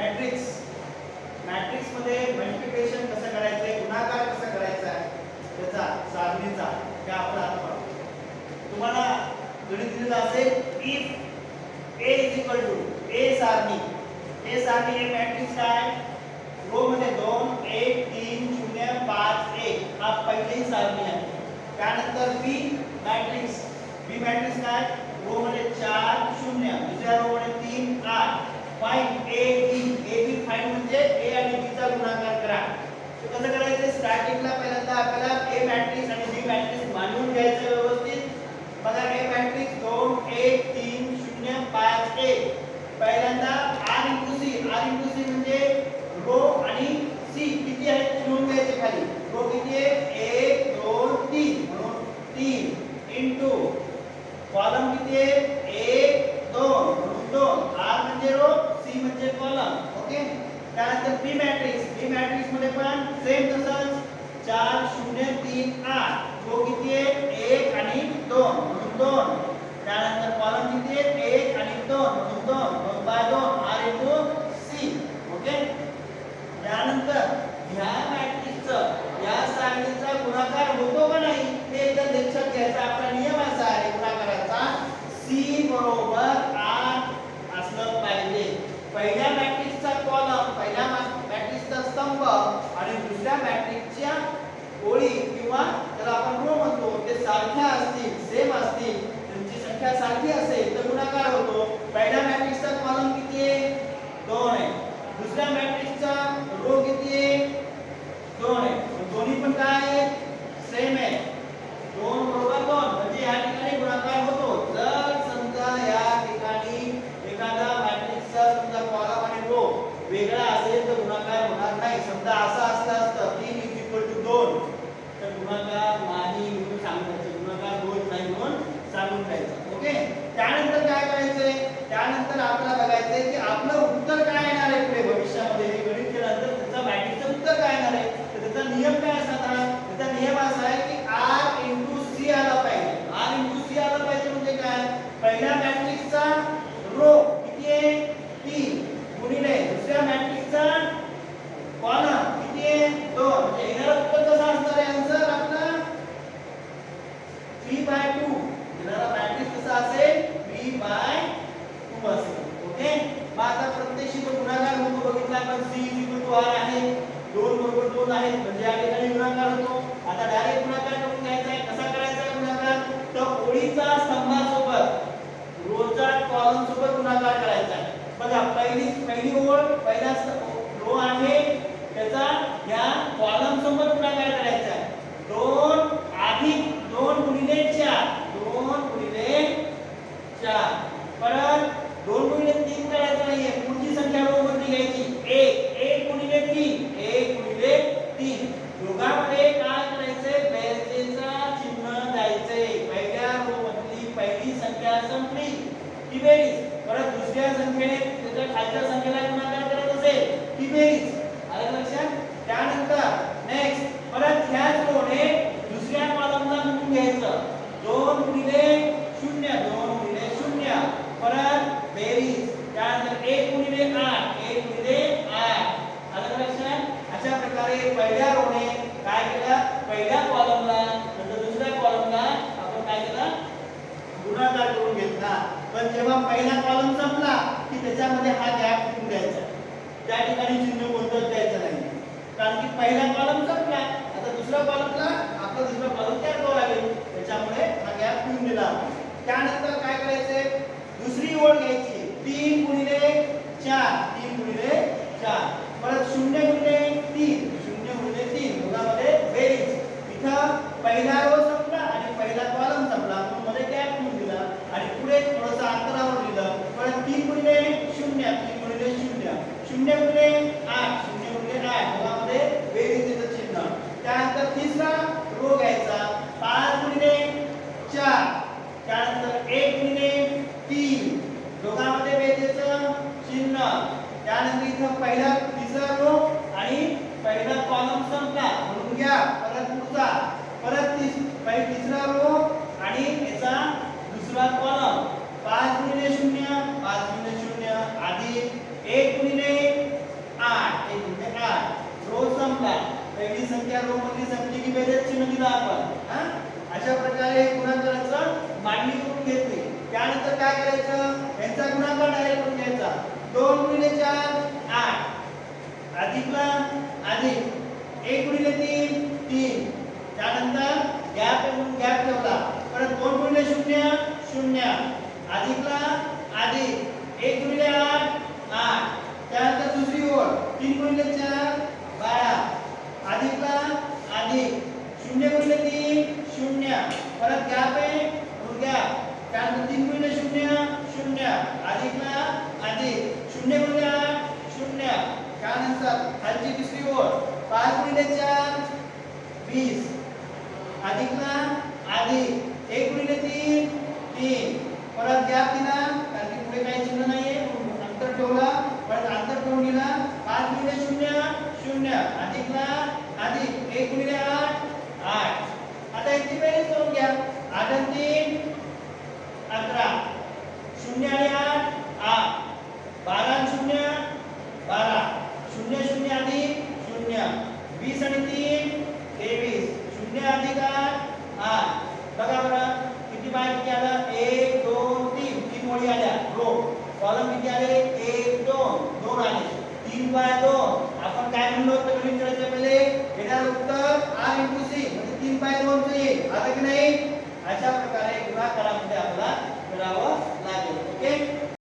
Matrix. मॅट्रिक्समध्ये multiplication कसं करायचं गुणाकार कसा करायचा आहे त्याचा सारणीचा हे आपण आता पाहू. तुम्हाला गणित दिलेलं असेल if A is equal to A सारणी. ए सारणी हे मॅट्रिक्स काय? रो मध्ये दोन एक तीन शून्य पाच एक. हा पहिली सारणी आहे. त्यानंतर बी मॅट्रिक्स. बी मॅट्रिक्स काय? रो मध्ये चार शून्य. दुसऱ्या रो मध्ये तीन find A B A B find म्हणजे ए आणि बी चा गुणाकार करा. कसं करायचं? स्टार्टिंगला पहिल्यांदा आपल्याला ए मॅट्रिक्स आणि बी मॅट्रिक्स किंवा त्याला आपण रो म्हणतो ते सारख्या असतील सेम असतील त्यांची संख्या सारखी असेल तर गुणाकार होतो. पहिल्या मॅट्रिक्सचा कॉलम किती आहे? दोन आहे. दुसऱ्या मॅट्रिक्सचा रो किती आहे? दोन आहे. दोन्ही पण काय आहे सेम आहे. दोन बरोबर आर आहे. दोन बरोबर दोन आहेत. म्हणजे या ठिकाणी गुणाकार होतो. आता डायरेक्ट गुणाकार करून घ्यायचा आहे. कसा करायचा आहे गुणाकार? तर ओळीचा स्तंभासोबत रोचा कॉलम सोबत गुणाकार करायचा आहे. बघा पहिली पहिली ओळ पहिला रो आहे. त्याचा या कॉलम सोबत गुणाकार करायचा ती बेरीज परत दुसऱ्या संख्येने त्याच्या खालच्या संख्येला गुणाकार करत असेल? ती बेरीज तर जेव्हा पहिला कॉलम संपला की त्याच्यामध्ये हा गॅप ठेवून द्यायचा त्या ठिकाणी चिन्ह गोंधळ द्यायचं नाही. कारण की पहिला कॉलम संपला आता दुसऱ्या कॉलमला आपला दुसरा कॉलम तयार करावा लागेल. त्याच्यामुळे हा गॅप ठेवून दिला त्यानंतर काय करायचे दुसरी आणि तिसरा रो आणि याचा दुसरा कॉलम पाच गुणिले शून्य पाच गुणिले शून्य अधिक एक गुणिले आठ एक गुणिले आठ. रो संपला. पहिली संख्या रो मधली संपली की बेरेज चिन्ह दिलं आपण. अशा प्रकारे गुणाकाराचं मांडणी करून घेतली. त्यानंतर काय करायचं? यांचा गुणाकार डायरेक्ट करून घ्यायचा. दोन गुणिले चार एक गुणिले आठ आठ. त्यानंतर दुसरी ओळ. तीन गुणिले चार बारा. अधिकला अधिक. शून्य गुणिले तीन शून्य. परत गॅप आहे गॅप त्यानंतर तीन गुणिले शून्य शून्य अधिकला अधिक शून्य गुणिले आठ शून्य त्यानंतर खालची दुसरी ओळ पाच गुणिले चार वीस अधिकला अधिक एक गुणिले तीन तीन परत गॅप दिला कारण की पुढे काही चिन्ह नाहीये म्हणून अंतर ठेवला परत अंतर ठेवून दिला पाच गुणिले शून्य शून्य अधिकला अधिक एक गुणिले आठ आठ आता याची बेरीज करून घ्या आठ आणि तीन अकरा शून्य आणि आठ आठ बारा आणि शून्य बारा शून्य शून्य अधिक शून्य वीस आणि तीन तेवीस. शून्य अधिकार आठ. बघा बरं किती बाय किती आलं एक दोन तीन. तीन ओळी आल्या. रो कॉलम किती आले? एक दोन. दोन आले. तीन बाय दोन. आपण काय म्हणलो होतं गणित करायच्या पहिले? येणार उत्तर आर इंटू सी म्हणजे तीन बाय दोन चं येईल आता की नाही? अशा प्रकारे गुणाकारामध्ये आपल्याला करावं लागेल. ओके?